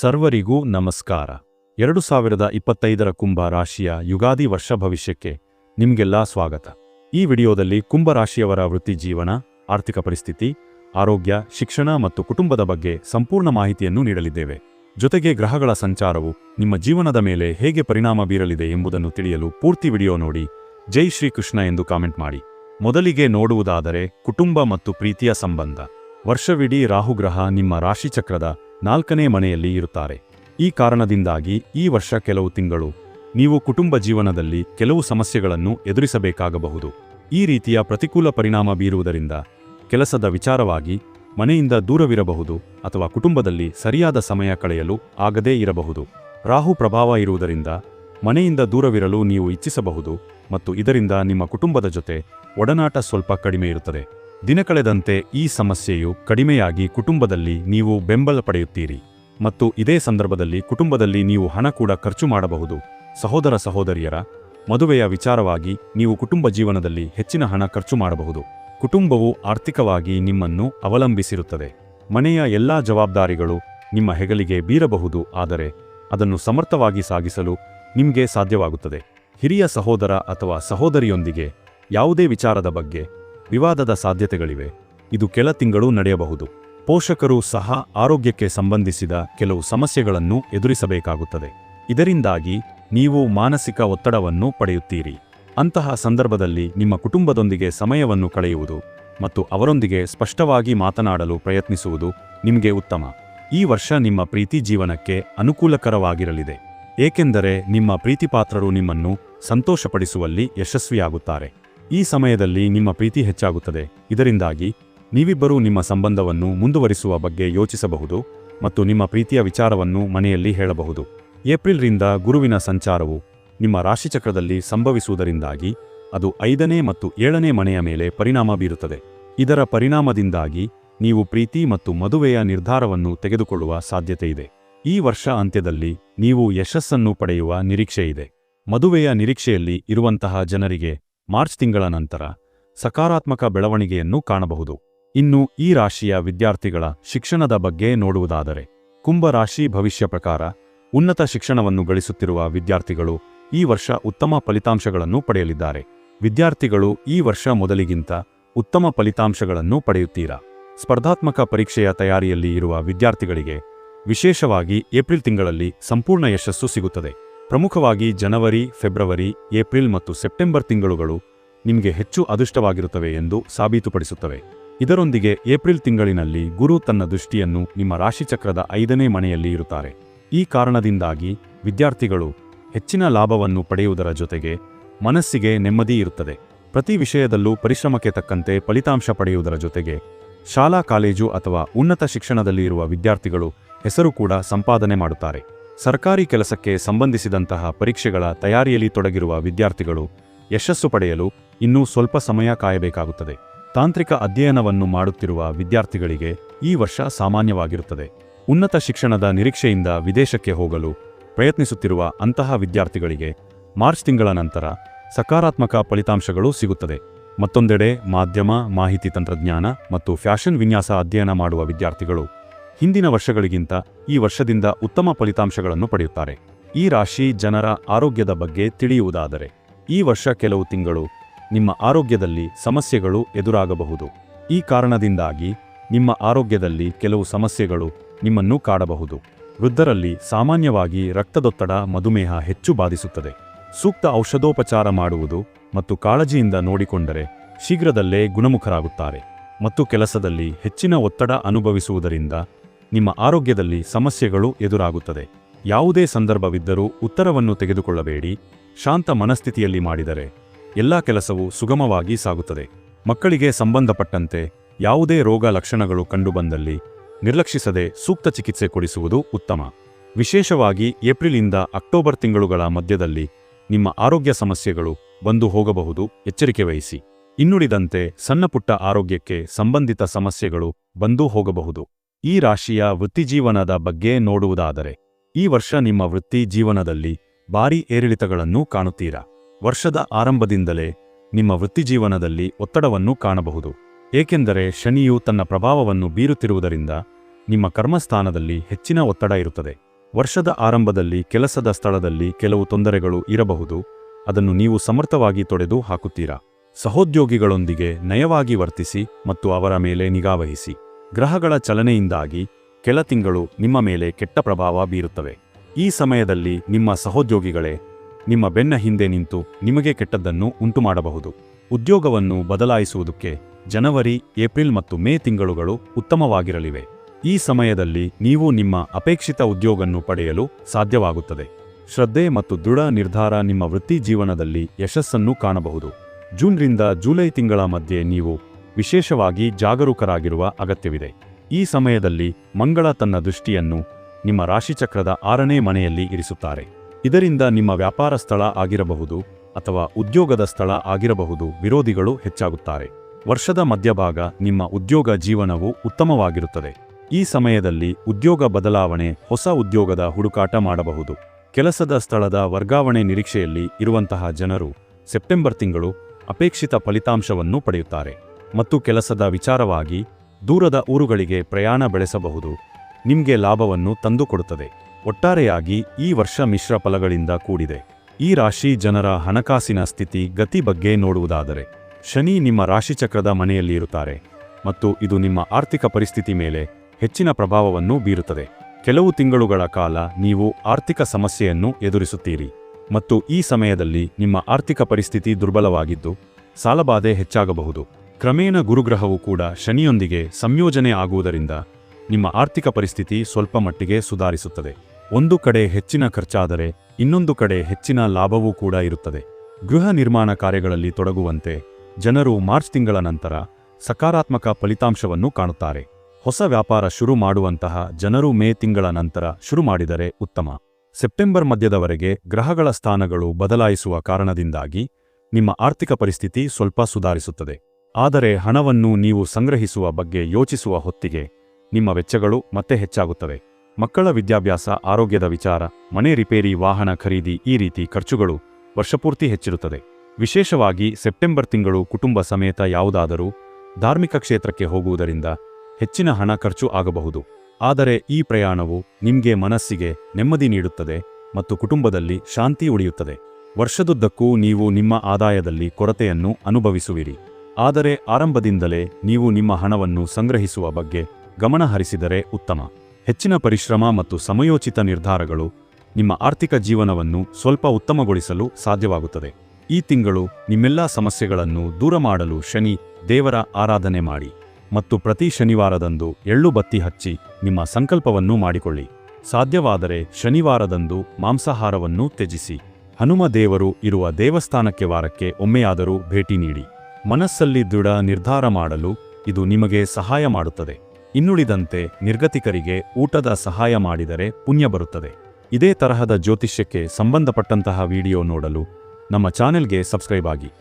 ಸರ್ವರಿಗೂ ನಮಸ್ಕಾರ. ಎರಡು ಸಾವಿರದ ಇಪ್ಪತ್ತೈದರ ಕುಂಭ ರಾಶಿಯ ಯುಗಾದಿ ವರ್ಷ ಭವಿಷ್ಯಕ್ಕೆ ನಿಮಗೆಲ್ಲ ಸ್ವಾಗತ. ಈ ವಿಡಿಯೋದಲ್ಲಿ ಕುಂಭ ರಾಶಿಯವರ ವೃತ್ತಿ ಜೀವನ, ಆರ್ಥಿಕ ಪರಿಸ್ಥಿತಿ, ಆರೋಗ್ಯ, ಶಿಕ್ಷಣ ಮತ್ತು ಕುಟುಂಬದ ಬಗ್ಗೆ ಸಂಪೂರ್ಣ ಮಾಹಿತಿಯನ್ನು ನೀಡಲಿದ್ದೇವೆ. ಜೊತೆಗೆ ಗ್ರಹಗಳ ಸಂಚಾರವು ನಿಮ್ಮ ಜೀವನದ ಮೇಲೆ ಹೇಗೆ ಪರಿಣಾಮ ಬೀರಲಿದೆ ಎಂಬುದನ್ನು ತಿಳಿಯಲು ಪೂರ್ತಿ ವಿಡಿಯೋ ನೋಡಿ. ಜೈ ಶ್ರೀಕೃಷ್ಣ ಎಂದು ಕಾಮೆಂಟ್ ಮಾಡಿ. ಮೊದಲಿಗೆ ನೋಡುವುದಾದರೆ ಕುಟುಂಬ ಮತ್ತು ಪ್ರೀತಿಯ ಸಂಬಂಧ. ವರ್ಷವಿಡೀ ರಾಹುಗ್ರಹ ನಿಮ್ಮ ರಾಶಿಚಕ್ರದ ನಾಲ್ಕನೇ ಮನೆಯಲ್ಲಿ ಇರುತ್ತಾರೆ. ಈ ಕಾರಣದಿಂದಾಗಿ ಈ ವರ್ಷ ಕೆಲವು ತಿಂಗಳು ನೀವು ಕುಟುಂಬ ಜೀವನದಲ್ಲಿ ಕೆಲವು ಸಮಸ್ಯೆಗಳನ್ನು ಎದುರಿಸಬೇಕಾಗಬಹುದು. ಈ ರೀತಿಯ ಪ್ರತಿಕೂಲ ಪರಿಣಾಮ ಬೀರುವುದರಿಂದ ಕೆಲಸದ ವಿಚಾರವಾಗಿ ಮನೆಯಿಂದ ದೂರವಿರಬಹುದು ಅಥವಾ ಕುಟುಂಬದಲ್ಲಿ ಸರಿಯಾದ ಸಮಯ ಕಳೆಯಲು ಆಗದೇ ಇರಬಹುದು. ರಾಹು ಪ್ರಭಾವ ಇರುವುದರಿಂದ ಮನೆಯಿಂದ ದೂರವಿರಲು ನೀವು ಇಚ್ಛಿಸಬಹುದು ಮತ್ತು ಇದರಿಂದ ನಿಮ್ಮ ಕುಟುಂಬದ ಜೊತೆ ಒಡನಾಟ ಸ್ವಲ್ಪ ಕಡಿಮೆ ಇರುತ್ತದೆ. ದಿನ ಕಳೆದಂತೆ ಈ ಸಮಸ್ಯೆಯು ಕಡಿಮೆಯಾಗಿ ಕುಟುಂಬದಲ್ಲಿ ನೀವು ಬೆಂಬಲ ಪಡೆಯುತ್ತೀರಿ. ಮತ್ತು ಇದೇ ಸಂದರ್ಭದಲ್ಲಿ ಕುಟುಂಬದಲ್ಲಿ ನೀವು ಹಣ ಕೂಡ ಖರ್ಚು ಮಾಡಬಹುದು. ಸಹೋದರ ಸಹೋದರಿಯರ ಮದುವೆಯ ವಿಚಾರವಾಗಿ ನೀವು ಕುಟುಂಬ ಜೀವನದಲ್ಲಿ ಹೆಚ್ಚಿನ ಹಣ ಖರ್ಚು ಮಾಡಬಹುದು. ಕುಟುಂಬವು ಆರ್ಥಿಕವಾಗಿ ನಿಮ್ಮನ್ನು ಅವಲಂಬಿಸಿರುತ್ತದೆ. ಮನೆಯ ಎಲ್ಲಾ ಜವಾಬ್ದಾರಿಗಳು ನಿಮ್ಮ ಹೆಗಲಿಗೆ ಬೀರಬಹುದು, ಆದರೆ ಅದನ್ನು ಸಮರ್ಥವಾಗಿ ಸಾಗಿಸಲು ನಿಮಗೆ ಸಾಧ್ಯವಾಗುತ್ತದೆ. ಹಿರಿಯ ಸಹೋದರ ಅಥವಾ ಸಹೋದರಿಯೊಂದಿಗೆ ಯಾವುದೇ ವಿಚಾರದ ಬಗ್ಗೆ ವಿವಾದದ ಸಾಧ್ಯತೆಗಳಿವೆ. ಇದು ಕೆಲ ತಿಂಗಳು ನಡೆಯಬಹುದು. ಪೋಷಕರು ಸಹ ಆರೋಗ್ಯಕ್ಕೆ ಸಂಬಂಧಿಸಿದ ಕೆಲವು ಸಮಸ್ಯೆಗಳನ್ನು ಎದುರಿಸಬೇಕಾಗುತ್ತದೆ. ಇದರಿಂದಾಗಿ ನೀವು ಮಾನಸಿಕ ಒತ್ತಡವನ್ನು ಪಡೆಯುತ್ತೀರಿ. ಅಂತಹ ಸಂದರ್ಭದಲ್ಲಿ ನಿಮ್ಮ ಕುಟುಂಬದೊಂದಿಗೆ ಸಮಯವನ್ನು ಕಳೆಯುವುದು ಮತ್ತು ಅವರೊಂದಿಗೆ ಸ್ಪಷ್ಟವಾಗಿ ಮಾತನಾಡಲು ಪ್ರಯತ್ನಿಸುವುದು ನಿಮಗೆ ಉತ್ತಮ. ಈ ವರ್ಷ ನಿಮ್ಮ ಪ್ರೀತಿ ಜೀವನಕ್ಕೆ ಅನುಕೂಲಕರವಾಗಿರಲಿದೆ. ಏಕೆಂದರೆ ನಿಮ್ಮ ಪ್ರೀತಿಪಾತ್ರರು ನಿಮ್ಮನ್ನು ಸಂತೋಷಪಡಿಸುವಲ್ಲಿ ಯಶಸ್ವಿಯಾಗುತ್ತಾರೆ. ಈ ಸಮಯದಲ್ಲಿ ನಿಮ್ಮ ಪ್ರೀತಿ ಹೆಚ್ಚಾಗುತ್ತದೆ. ಇದರಿಂದಾಗಿ ನೀವಿಬ್ಬರೂ ನಿಮ್ಮ ಸಂಬಂಧವನ್ನು ಮುಂದುವರಿಸುವ ಬಗ್ಗೆ ಯೋಚಿಸಬಹುದು ಮತ್ತು ನಿಮ್ಮ ಪ್ರೀತಿಯ ವಿಚಾರವನ್ನು ಮನೆಯಲ್ಲಿ ಹೇಳಬಹುದು. ಏಪ್ರಿಲ್ರಿಂದ ಗುರುವಿನ ಸಂಚಾರವು ನಿಮ್ಮ ರಾಶಿಚಕ್ರದಲ್ಲಿ ಸಂಭವಿಸುವುದರಿಂದಾಗಿ ಅದು ಐದನೇ ಮತ್ತು ಏಳನೇ ಮನೆಯ ಮೇಲೆ ಪರಿಣಾಮ ಬೀರುತ್ತದೆ. ಇದರ ಪರಿಣಾಮದಿಂದಾಗಿ ನೀವು ಪ್ರೀತಿ ಮತ್ತು ಮದುವೆಯ ನಿರ್ಧಾರವನ್ನು ತೆಗೆದುಕೊಳ್ಳುವ ಸಾಧ್ಯತೆಯಿದೆ ಈ ವರ್ಷ ಅಂತ್ಯದಲ್ಲಿ ನೀವು ಯಶಸ್ಸನ್ನು ಪಡೆಯುವ ನಿರೀಕ್ಷೆಯಿದೆ. ಮದುವೆಯ ನಿರೀಕ್ಷೆಯಲ್ಲಿ ಇರುವಂತಹ ಜನರಿಗೆ ಮಾರ್ಚ್ ತಿಂಗಳ ನಂತರ ಸಕಾರಾತ್ಮಕ ಬೆಳವಣಿಗೆಯನ್ನು ಕಾಣಬಹುದು. ಇನ್ನು ಈ ರಾಶಿಯ ವಿದ್ಯಾರ್ಥಿಗಳ ಶಿಕ್ಷಣದ ಬಗ್ಗೆ ನೋಡುವುದಾದರೆ ಕುಂಭರಾಶಿ ಭವಿಷ್ಯ ಪ್ರಕಾರ ಉನ್ನತ ಶಿಕ್ಷಣವನ್ನು ಗಳಿಸುತ್ತಿರುವ ವಿದ್ಯಾರ್ಥಿಗಳು ಈ ವರ್ಷ ಉತ್ತಮ ಫಲಿತಾಂಶಗಳನ್ನು ಪಡೆಯಲಿದ್ದಾರೆ. ವಿದ್ಯಾರ್ಥಿಗಳು ಈ ವರ್ಷ ಮೊದಲಿಗಿಂತ ಉತ್ತಮ ಫಲಿತಾಂಶಗಳನ್ನು ಪಡೆಯುತ್ತೀರಾ? ಸ್ಪರ್ಧಾತ್ಮಕ ಪರೀಕ್ಷೆಯ ತಯಾರಿಯಲ್ಲಿ ಇರುವ ವಿದ್ಯಾರ್ಥಿಗಳಿಗೆ ವಿಶೇಷವಾಗಿ ಏಪ್ರಿಲ್ ತಿಂಗಳಲ್ಲಿ ಸಂಪೂರ್ಣ ಯಶಸ್ಸು ಸಿಗುತ್ತದೆ. ಪ್ರಮುಖವಾಗಿ ಜನವರಿ, ಫೆಬ್ರವರಿ, ಏಪ್ರಿಲ್ ಮತ್ತು ಸೆಪ್ಟೆಂಬರ್ ತಿಂಗಳುಗಳು ನಿಮಗೆ ಹೆಚ್ಚು ಅದೃಷ್ಟವಾಗಿರುತ್ತವೆ ಎಂದು ಸಾಬೀತುಪಡಿಸುತ್ತವೆ. ಇದರೊಂದಿಗೆ ಏಪ್ರಿಲ್ ತಿಂಗಳಿನಲ್ಲಿ ಗುರು ತನ್ನ ದೃಷ್ಟಿಯನ್ನು ನಿಮ್ಮ ರಾಶಿಚಕ್ರದ ಐದನೇ ಮನೆಯಲ್ಲಿ ಇರುತ್ತಾರೆ. ಈ ಕಾರಣದಿಂದಾಗಿ ವಿದ್ಯಾರ್ಥಿಗಳು ಹೆಚ್ಚಿನ ಲಾಭವನ್ನು ಪಡೆಯುವುದರ ಜೊತೆಗೆ ಮನಸ್ಸಿಗೆ ನೆಮ್ಮದಿ ಇರುತ್ತದೆ. ಪ್ರತಿ ವಿಷಯದಲ್ಲೂ ಪರಿಶ್ರಮಕ್ಕೆ ತಕ್ಕಂತೆ ಫಲಿತಾಂಶ ಪಡೆಯುವುದರ ಜೊತೆಗೆ ಶಾಲಾ, ಕಾಲೇಜು ಅಥವಾ ಉನ್ನತ ಶಿಕ್ಷಣದಲ್ಲಿ ಇರುವ ವಿದ್ಯಾರ್ಥಿಗಳು ಹೆಸರು ಕೂಡ ಸಂಪಾದನೆ ಮಾಡುತ್ತಾರೆ. ಸರ್ಕಾರಿ ಕೆಲಸಕ್ಕೆ ಸಂಬಂಧಿಸಿದಂತಹ ಪರೀಕ್ಷೆಗಳ ತಯಾರಿಯಲ್ಲಿ ತೊಡಗಿರುವ ವಿದ್ಯಾರ್ಥಿಗಳು ಯಶಸ್ಸು ಪಡೆಯಲು ಇನ್ನೂ ಸ್ವಲ್ಪ ಸಮಯ ಕಾಯಬೇಕಾಗುತ್ತದೆ. ತಾಂತ್ರಿಕ ಅಧ್ಯಯನವನ್ನು ಮಾಡುತ್ತಿರುವ ವಿದ್ಯಾರ್ಥಿಗಳಿಗೆ ಈ ವರ್ಷ ಸಾಮಾನ್ಯವಾಗಿರುತ್ತದೆ. ಉನ್ನತ ಶಿಕ್ಷಣದ ನಿರೀಕ್ಷೆಯಿಂದ ವಿದೇಶಕ್ಕೆ ಹೋಗಲು ಪ್ರಯತ್ನಿಸುತ್ತಿರುವ ಅಂತಹ ವಿದ್ಯಾರ್ಥಿಗಳಿಗೆ ಮಾರ್ಚ್ ತಿಂಗಳ ನಂತರ ಸಕಾರಾತ್ಮಕ ಫಲಿತಾಂಶಗಳು ಸಿಗುತ್ತದೆ. ಮತ್ತೊಂದೆಡೆ ಮಾಧ್ಯಮ, ಮಾಹಿತಿ ತಂತ್ರಜ್ಞಾನ ಮತ್ತು ಫ್ಯಾಷನ್ ವಿನ್ಯಾಸ ಅಧ್ಯಯನ ಮಾಡುವ ವಿದ್ಯಾರ್ಥಿಗಳು ಹಿಂದಿನ ವರ್ಷಗಳಿಗಿಂತ ಈ ವರ್ಷದಿಂದ ಉತ್ತಮ ಫಲಿತಾಂಶಗಳನ್ನು ಪಡೆಯುತ್ತಾರೆ. ಈ ರಾಶಿ ಜನರ ಆರೋಗ್ಯದ ಬಗ್ಗೆ ತಿಳಿಯುವುದಾದರೆ, ಈ ವರ್ಷ ಕೆಲವು ತಿಂಗಳು ನಿಮ್ಮ ಆರೋಗ್ಯದಲ್ಲಿ ಸಮಸ್ಯೆಗಳು ಎದುರಾಗಬಹುದು. ಈ ಕಾರಣದಿಂದಾಗಿ ನಿಮ್ಮ ಆರೋಗ್ಯದಲ್ಲಿ ಕೆಲವು ಸಮಸ್ಯೆಗಳು ನಿಮ್ಮನ್ನು ಕಾಡಬಹುದು. ವೃದ್ಧರಲ್ಲಿ ಸಾಮಾನ್ಯವಾಗಿ ರಕ್ತದೊತ್ತಡ, ಮಧುಮೇಹ ಹೆಚ್ಚು ಬಾಧಿಸುತ್ತದೆ. ಸೂಕ್ತ ಔಷಧೋಪಚಾರ ಮಾಡುವುದು ಮತ್ತು ಕಾಳಜಿಯಿಂದ ನೋಡಿಕೊಂಡರೆ ಶೀಘ್ರದಲ್ಲೇ ಗುಣಮುಖರಾಗುತ್ತಾರೆ ಮತ್ತು ಕೆಲಸದಲ್ಲಿ ಹೆಚ್ಚಿನ ಒತ್ತಡ ಅನುಭವಿಸುವುದರಿಂದ ನಿಮ್ಮ ಆರೋಗ್ಯದಲ್ಲಿ ಸಮಸ್ಯೆಗಳು ಎದುರಾಗುತ್ತದೆ. ಯಾವುದೇ ಸಂದರ್ಭವಿದ್ದರೂ ಉತ್ತರವನ್ನು ತೆಗೆದುಕೊಳ್ಳಬೇಡಿ. ಶಾಂತ ಮನಸ್ಥಿತಿಯಲ್ಲಿ ಮಾಡಿದರೆ ಎಲ್ಲ ಕೆಲಸವೂ ಸುಗಮವಾಗಿ ಸಾಗುತ್ತದೆ. ಮಕ್ಕಳಿಗೆ ಸಂಬಂಧಪಟ್ಟಂತೆ ಯಾವುದೇ ರೋಗ ಲಕ್ಷಣಗಳು ಕಂಡುಬಂದಲ್ಲಿ ನಿರ್ಲಕ್ಷಿಸದೆ ಸೂಕ್ತ ಚಿಕಿತ್ಸೆ ಕೊಡಿಸುವುದು ಉತ್ತಮ. ವಿಶೇಷವಾಗಿ ಏಪ್ರಿಲಿಂದ ಅಕ್ಟೋಬರ್ ತಿಂಗಳುಗಳ ಮಧ್ಯದಲ್ಲಿ ನಿಮ್ಮ ಆರೋಗ್ಯ ಸಮಸ್ಯೆಗಳು ಬಂದು ಹೋಗಬಹುದು. ಎಚ್ಚರಿಕೆ ವಹಿಸಿ. ಇನ್ನುಳಿದಂತೆ ಸಣ್ಣಪುಟ್ಟ ಆರೋಗ್ಯಕ್ಕೆ ಸಂಬಂಧಿತ ಸಮಸ್ಯೆಗಳು ಬಂದು ಹೋಗಬಹುದು. ಈ ರಾಶಿಯ ವೃತ್ತಿಜೀವನದ ಬಗ್ಗೆ ನೋಡುವುದಾದರೆ, ಈ ವರ್ಷ ನಿಮ್ಮ ವೃತ್ತಿ ಜೀವನದಲ್ಲಿ ಭಾರೀ ಏರಿಳಿತಗಳನ್ನು ಕಾಣುತ್ತೀರಾ? ವರ್ಷದ ಆರಂಭದಿಂದಲೇ ನಿಮ್ಮ ವೃತ್ತಿಜೀವನದಲ್ಲಿ ಒತ್ತಡವನ್ನು ಕಾಣಬಹುದು. ಏಕೆಂದರೆ ಶನಿಯು ತನ್ನ ಪ್ರಭಾವವನ್ನು ಬೀರುತ್ತಿರುವುದರಿಂದ ನಿಮ್ಮ ಕರ್ಮಸ್ಥಾನದಲ್ಲಿ ಹೆಚ್ಚಿನ ಒತ್ತಡ ಇರುತ್ತದೆ. ವರ್ಷದ ಆರಂಭದಲ್ಲಿ ಕೆಲಸದ ಸ್ಥಳದಲ್ಲಿ ಕೆಲವು ತೊಂದರೆಗಳು ಇರಬಹುದು. ಅದನ್ನು ನೀವು ಸಮರ್ಥವಾಗಿ ತೊಡೆದು ಹಾಕುತ್ತೀರಾ? ಸಹೋದ್ಯೋಗಿಗಳೊಂದಿಗೆ ನಯವಾಗಿ ವರ್ತಿಸಿ ಮತ್ತು ಅವರ ಮೇಲೆ ನಿಗಾವಹಿಸಿ. ಗ್ರಹಗಳ ಚಲನೆಯಿಂದಾಗಿ ಕೆಲ ತಿಂಗಳು ನಿಮ್ಮ ಮೇಲೆ ಕೆಟ್ಟ ಪ್ರಭಾವ ಬೀರುತ್ತವೆ. ಈ ಸಮಯದಲ್ಲಿ ನಿಮ್ಮ ಸಹೋದ್ಯೋಗಿಗಳೇ, ನಿಮ್ಮ ಬೆನ್ನ ಹಿಂದೆ ನಿಂತು ನಿಮಗೆ ಕೆಟ್ಟದ್ದನ್ನು ಉಂಟುಮಾಡಬಹುದು. ಉದ್ಯೋಗವನ್ನು ಬದಲಾಯಿಸುವುದಕ್ಕೆ ಜನವರಿ, ಏಪ್ರಿಲ್ ಮತ್ತು ಮೇ ತಿಂಗಳುಗಳು ಉತ್ತಮವಾಗಿರಲಿವೆ. ಈ ಸಮಯದಲ್ಲಿ ನೀವು ನಿಮ್ಮ ಅಪೇಕ್ಷಿತ ಉದ್ಯೋಗವನ್ನು ಪಡೆಯಲು ಸಾಧ್ಯವಾಗುತ್ತದೆ. ಶ್ರದ್ಧೆ ಮತ್ತು ದೃಢ ನಿರ್ಧಾರ ನಿಮ್ಮ ವೃತ್ತಿ ಜೀವನದಲ್ಲಿ ಯಶಸ್ಸನ್ನು ಕಾಣಬಹುದು. ಜೂನ್ರಿಂದ ಜುಲೈ ತಿಂಗಳ ಮಧ್ಯೆ ನೀವು ವಿಶೇಷವಾಗಿ ಜಾಗರೂಕರಾಗಿರುವ ಅಗತ್ಯವಿದೆ. ಈ ಸಮಯದಲ್ಲಿ ಮಂಗಳ ತನ್ನ ದೃಷ್ಟಿಯನ್ನು ನಿಮ್ಮ ರಾಶಿಚಕ್ರದ ಆರನೇ ಮನೆಯಲ್ಲಿ ಇರಿಸುತ್ತಾರೆ. ಇದರಿಂದ ನಿಮ್ಮ ವ್ಯಾಪಾರ ಸ್ಥಳ ಆಗಿರಬಹುದು ಅಥವಾ ಉದ್ಯೋಗದ ಸ್ಥಳ ಆಗಿರಬಹುದು ವಿರೋಧಿಗಳು ಹೆಚ್ಚಾಗುತ್ತಾರೆ. ವರ್ಷದ ಮಧ್ಯಭಾಗ ನಿಮ್ಮ ಉದ್ಯೋಗ ಜೀವನವು ಉತ್ತಮವಾಗಿರುತ್ತದೆ. ಈ ಸಮಯದಲ್ಲಿ ಉದ್ಯೋಗ ಬದಲಾವಣೆ ಹೊಸ ಉದ್ಯೋಗದ ಹುಡುಕಾಟ ಮಾಡಬಹುದು. ಕೆಲಸದ ಸ್ಥಳದ ವರ್ಗಾವಣೆ ನಿರೀಕ್ಷೆಯಲ್ಲಿ ಇರುವಂತಹ ಜನರು ಸೆಪ್ಟೆಂಬರ್ ತಿಂಗಳು ಅಪೇಕ್ಷಿತ ಫಲಿತಾಂಶವನ್ನು ಪಡೆಯುತ್ತಾರೆ. ಮತ್ತು ಕೆಲಸದ ವಿಚಾರವಾಗಿ ದೂರದ ಊರುಗಳಿಗೆ ಪ್ರಯಾಣ ಬೆಳೆಸಬಹುದು. ನಿಮಗೆ ಲಾಭವನ್ನು ತಂದುಕೊಡುತ್ತದೆ. ಒಟ್ಟಾರೆಯಾಗಿ ಈ ವರ್ಷ ಮಿಶ್ರ ಫಲಗಳಿಂದ ಕೂಡಿದೆ. ಈ ರಾಶಿ ಜನರ ಹಣಕಾಸಿನ ಸ್ಥಿತಿ ಗತಿ ಬಗ್ಗೆ ನೋಡುವುದಾದರೆ, ಶನಿ ನಿಮ್ಮ ರಾಶಿಚಕ್ರದ ಮನೆಯಲ್ಲಿ ಇರುತ್ತಾರೆ ಮತ್ತು ಇದು ನಿಮ್ಮ ಆರ್ಥಿಕ ಪರಿಸ್ಥಿತಿ ಮೇಲೆ ಹೆಚ್ಚಿನ ಪ್ರಭಾವವನ್ನು ಬೀರುತ್ತದೆ. ಕೆಲವು ತಿಂಗಳುಗಳ ಕಾಲ ನೀವು ಆರ್ಥಿಕ ಸಮಸ್ಯೆಯನ್ನು ಎದುರಿಸುತ್ತೀರಿ ಮತ್ತು ಈ ಸಮಯದಲ್ಲಿ ನಿಮ್ಮ ಆರ್ಥಿಕ ಪರಿಸ್ಥಿತಿ ದುರ್ಬಲವಾಗಿದ್ದು, ಸಾಲಬಾಧೆ ಹೆಚ್ಚಾಗಬಹುದು. ಕ್ರಮೇಣ ಗುರುಗ್ರಹವು ಕೂಡ ಶನಿಯೊಂದಿಗೆ ಸಂಯೋಜನೆ ಆಗುವುದರಿಂದ ನಿಮ್ಮ ಆರ್ಥಿಕ ಪರಿಸ್ಥಿತಿ ಸ್ವಲ್ಪ ಮಟ್ಟಿಗೆ ಸುಧಾರಿಸುತ್ತದೆ. ಒಂದು ಕಡೆ ಹೆಚ್ಚಿನ ಖರ್ಚಾದರೆ ಇನ್ನೊಂದು ಕಡೆ ಹೆಚ್ಚಿನ ಲಾಭವೂ ಕೂಡ ಇರುತ್ತದೆ. ಗೃಹ ನಿರ್ಮಾಣ ಕಾರ್ಯಗಳಲ್ಲಿ ತೊಡಗುವಂತೆ ಜನರು ಮಾರ್ಚ್ ತಿಂಗಳ ನಂತರ ಸಕಾರಾತ್ಮಕ ಫಲಿತಾಂಶವನ್ನು ಕಾಣುತ್ತಾರೆ. ಹೊಸ ವ್ಯಾಪಾರ ಶುರು ಮಾಡುವಂತಹ ಜನರು ಮೇ ತಿಂಗಳ ನಂತರ ಶುರು ಮಾಡಿದರೆ ಉತ್ತಮ. ಸೆಪ್ಟೆಂಬರ್ ಮಧ್ಯದವರೆಗೆ ಗ್ರಹಗಳ ಸ್ಥಾನಗಳು ಬದಲಾಯಿಸುವ ಕಾರಣದಿಂದಾಗಿ ನಿಮ್ಮ ಆರ್ಥಿಕ ಪರಿಸ್ಥಿತಿ ಸ್ವಲ್ಪ ಸುಧಾರಿಸುತ್ತದೆ. ಆದರೆ ಹಣವನ್ನು ನೀವು ಸಂಗ್ರಹಿಸುವ ಬಗ್ಗೆ ಯೋಚಿಸುವ ಹೊತ್ತಿಗೆ ನಿಮ್ಮ ವೆಚ್ಚಗಳು ಮತ್ತೆ ಹೆಚ್ಚಾಗುತ್ತವೆ. ಮಕ್ಕಳ ವಿದ್ಯಾಭ್ಯಾಸ, ಆರೋಗ್ಯದ ವಿಚಾರ, ಮನೆ ರಿಪೇರಿ, ವಾಹನ ಖರೀದಿ ಈ ರೀತಿ ಖರ್ಚುಗಳು ವರ್ಷಪೂರ್ತಿ ಹೆಚ್ಚಿರುತ್ತದೆ. ವಿಶೇಷವಾಗಿ ಸೆಪ್ಟೆಂಬರ್ ತಿಂಗಳು ಕುಟುಂಬ ಸಮೇತ ಯಾವುದಾದರೂ ಧಾರ್ಮಿಕ ಕ್ಷೇತ್ರಕ್ಕೆ ಹೋಗುವುದರಿಂದ ಹೆಚ್ಚಿನ ಹಣ ಖರ್ಚು ಆಗಬಹುದು. ಆದರೆ ಈ ಪ್ರಯಾಣವು ನಿಮ್ಗೆ ಮನಸ್ಸಿಗೆ ನೆಮ್ಮದಿ ನೀಡುತ್ತದೆ ಮತ್ತು ಕುಟುಂಬದಲ್ಲಿ ಶಾಂತಿ ಉಳಿಯುತ್ತದೆ. ವರ್ಷದುದ್ದಕ್ಕೂ ನೀವು ನಿಮ್ಮ ಆದಾಯದಲ್ಲಿ ಕೊರತೆಯನ್ನು ಅನುಭವಿಸುವಿರಿ. ಆದರೆ ಆರಂಭದಿಂದಲೇ ನೀವು ನಿಮ್ಮ ಹಣವನ್ನು ಸಂಗ್ರಹಿಸುವ ಬಗ್ಗೆ ಗಮನ ಹರಿಸಿದರೆ ಉತ್ತಮ. ಹೆಚ್ಚಿನ ಪರಿಶ್ರಮ ಮತ್ತು ಸಮಯೋಚಿತ ನಿರ್ಧಾರಗಳು ನಿಮ್ಮ ಆರ್ಥಿಕ ಜೀವನವನ್ನು ಸ್ವಲ್ಪ ಉತ್ತಮಗೊಳಿಸಲು ಸಾಧ್ಯವಾಗುತ್ತದೆ. ಈ ತಿಂಗಳು ನಿಮ್ಮೆಲ್ಲಾ ಸಮಸ್ಯೆಗಳನ್ನು ದೂರ ಮಾಡಲು ಶನಿ ದೇವರ ಆರಾಧನೆ ಮಾಡಿ ಮತ್ತು ಪ್ರತಿ ಶನಿವಾರದಂದು ಎಳ್ಳು ಬತ್ತಿ ಹಚ್ಚಿ ನಿಮ್ಮ ಸಂಕಲ್ಪವನ್ನು ಮಾಡಿಕೊಳ್ಳಿ. ಸಾಧ್ಯವಾದರೆ ಶನಿವಾರದಂದು ಮಾಂಸಾಹಾರವನ್ನು ತ್ಯಜಿಸಿ. ಹನುಮ ದೇವರು ಇರುವ ದೇವಸ್ಥಾನಕ್ಕೆ ವಾರಕ್ಕೆ ಒಮ್ಮೆಯಾದರೂ ಭೇಟಿ ನೀಡಿ. ಮನಸ್ಸಲ್ಲಿ ದೃಢ ನಿರ್ಧಾರ ಮಾಡಲು ಇದು ನಿಮಗೆ ಸಹಾಯ ಮಾಡುತ್ತದೆ. ಇನ್ನುಳಿದಂತೆ ನಿರ್ಗತಿಕರಿಗೆ ಊಟದ ಸಹಾಯ ಮಾಡಿದರೆ ಪುಣ್ಯ ಬರುತ್ತದೆ. ಇದೇ ತರಹದ ಜ್ಯೋತಿಷ್ಯಕ್ಕೆ ಸಂಬಂಧಪಟ್ಟಂತಹ ವಿಡಿಯೋ ನೋಡಲು ನಮ್ಮ ಚಾನೆಲ್ಗೆ ಸಬ್ಸ್ಕ್ರೈಬ್ ಆಗಿ.